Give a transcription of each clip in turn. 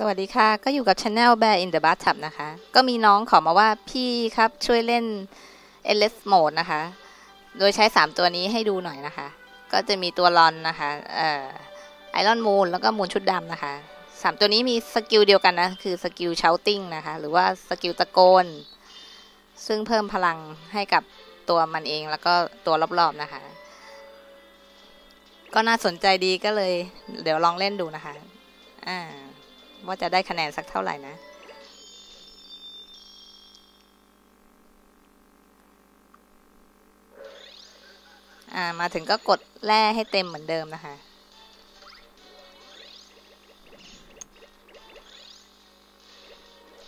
สวัสดีค่ะ ก็อยู่กับ Channel Bear in the Bathtub นะคะ ก็มีน้องขอมาว่าพี่ครับช่วยเล่น LS Mode นะคะ โดยใช้ 3 ตัวนี้ให้ดูหน่อยนะคะ ก็จะมีตัวลอนนะคะเอ่อไอรอนมูนแล้วก็มูนชุดดำนะคะ 3 ตัวนี้มีสกิลเดียวกันนะ คือสกิลเชาติ้งนะคะ หรือว่าสกิลตะโกน ซึ่งเพิ่มพลังให้กับตัวมันเองแล้วก็ตัวรอบๆนะคะ ก็น่าสนใจดีก็เลย เดี๋ยวลองเล่นดูนะคะ อ่า ว่าจะได้คะแนนสักเท่าไหร่นะ อ่า มาถึงก็กดแร่ให้เต็มเหมือนเดิมนะคะ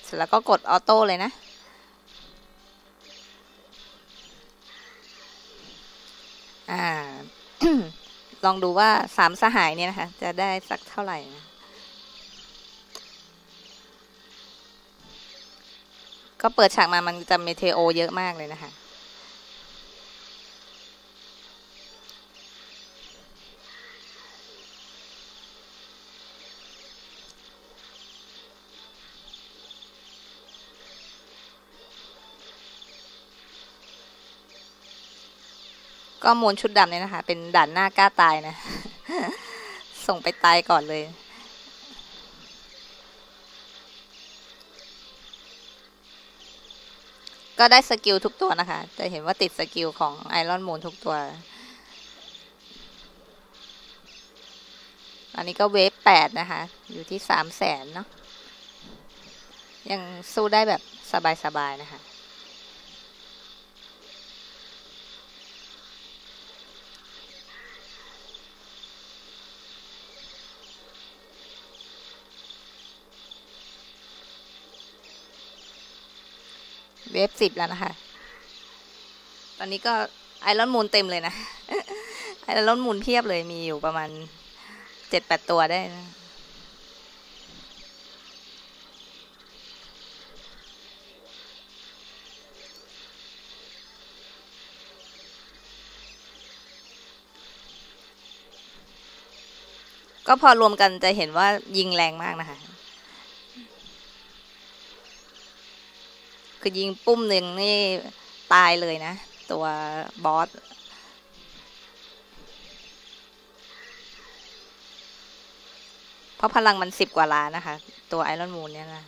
เสร็จแล้วก็กดออโต้เลยนะ อ่า ลองดูว่าสามสหายเนี่ยนะคะ จะได้สักเท่าไหร่นะ ก็เปิดฉากมามันจะเมเทโอเยอะมากเลยนะคะ ก็มูลชุดดำเนี่ยนะคะ เป็นด่านหน้ากล้าตายนะ ส่งไปตายก่อนเลย ก็ได้สกิลทุกตัวนะคะ จะเห็นว่าติดสกิลของไอรอนมูนทุกตัว อันนี้ก็เวฟแปดนะคะ อยู่ที่สามแสนเนาะ ยังสู้ได้แบบสบายๆนะคะ เวฟสิบแล้วนะคะ ตอนนี้ก็ไอรอนมูนเต็มเลยนะ ไอรอนมูนเพียบเลยมีอยู่ประมาณเจ็ดแปดตัวได้นะก็พอรวมกันจะเห็นว่ายิงแรงมากนะคะ คือยิงปุ้มหนึ่งนี่ตายเลยนะ ตัวบอสเพราะพลังมันสิบกว่าล้านนะคะ ตัวไอรอนมูนเนี่ยนะ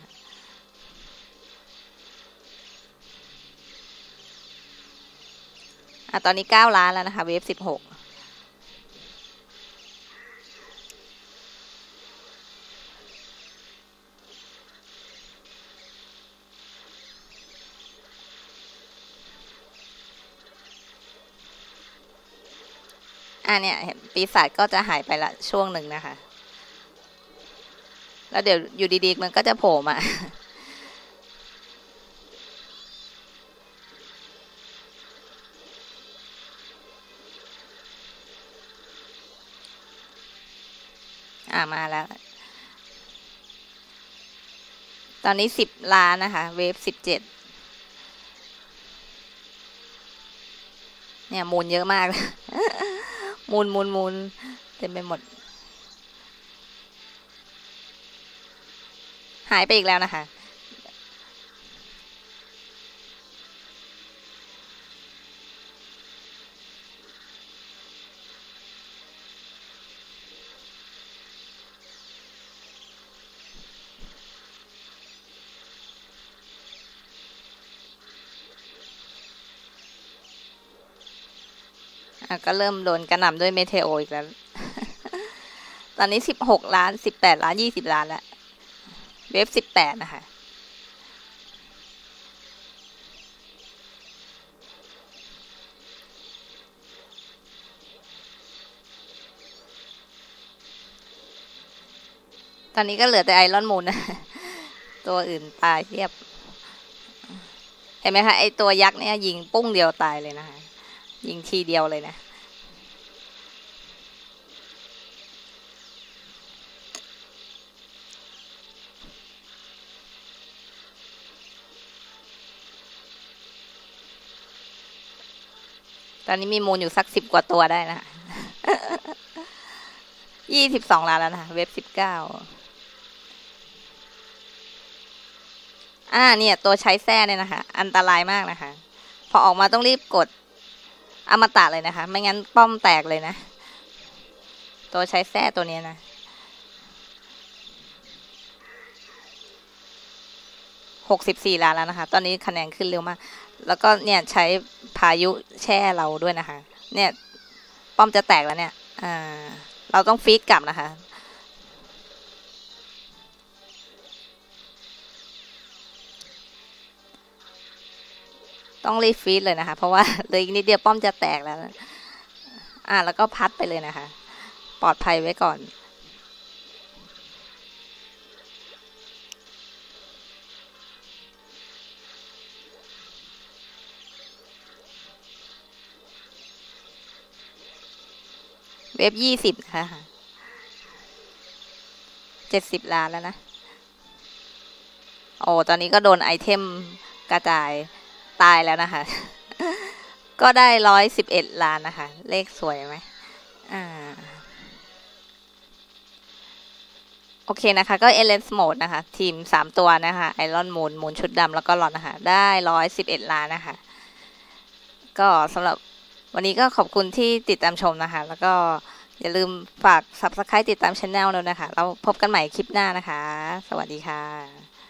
อะตอนนี้เก้าล้านแล้วนะคะ เวฟสิบหก อ่าเนี่ยเห็นปีศาจก็จะหายไปละช่วงหนึ่งนะคะ แล้วเดี๋ยวอยู่ดีๆ มันก็จะโผล่มาอ่ามาแล้ว ตอนนี้สิบล้านนะคะ เวฟสิบเจ็ด เนี่ยมูลเยอะมาก มูลมูลมูลเต็มไปหมด หายไปอีกแล้วนะคะ ก็เริ่มโดนกระหน่ำด้วยเมเทโออีกแล้ว ตอนนี้สิบหกล้านสิบแปดล้านยี่สิบล้านแล้วเวฟสิบแปดนะคะตอนนี้ก็เหลือแต่ไอรอนมูนนะ ตัวอื่นตายเทียบ เห็นไหมคะ ไอตัวยักษ์เนี่ยยิงปุ้งเดียวตายเลยนะคะ ยิงทีเดียวเลยนะ อนนี้มีมูลอยู่สักสิบกว่าตัวได้นะยี่สิบสองล้านแล้วนะเว็บสิบเก้าอ่าเนี่ย ตัวใช้แส้เนี่ยนะคะ อันตรายมากนะคะ พอออกมาต้องรีบกดอมตะเลยนะคะ ไม่งั้นป้อมแตกเลยนะ ตัวใช้แส้ตัวนี้นะหกสิบสี่ล้านแล้วนะคะ ตอนนี้คะแนนขึ้นเร็วมาก แล้วก็เนี่ยใช้ พายุแช่เราด้วยนะคะ เนี่ย ป้อมจะแตกแล้วเนี่ยอ่าเราต้องฟีดกลับนะคะ ต้องรีฟีดเลยนะคะ เพราะว่าเหลยอีกนิดเดียวป้อมจะแตกแล้ว อ่า แล้วก็พัดไปเลยนะคะ ปลอดภัยไว้ก่อน เว็บยี่สิบนะคะเจ็ดสิบล้านแล้วนะ โอ้ ตอนนี้ก็โดนไอเทมกระจายตายแล้วนะคะ ก็ได้ร้อยสิบเอ็ดล้านนะคะ เลขสวยไหมอ่า โอเคนะคะ ก็ e l e n s Mode นะคะ ทีมสามตัวนะคะ ไอรอนมูนมูนชุดดำแล้วก็หลอนนะคะ ได้ร้อยสิบเอ็ดล้านนะคะ ก็สำหรับ วันนี้ก็ขอบคุณที่ติดตามชมนะคะ แล้วก็อย่าลืมฝาก Subscribe ติดตามช anel เรานะคะเราพบกันใหม่คลิปหน้านะคะ สวัสดีค่ะ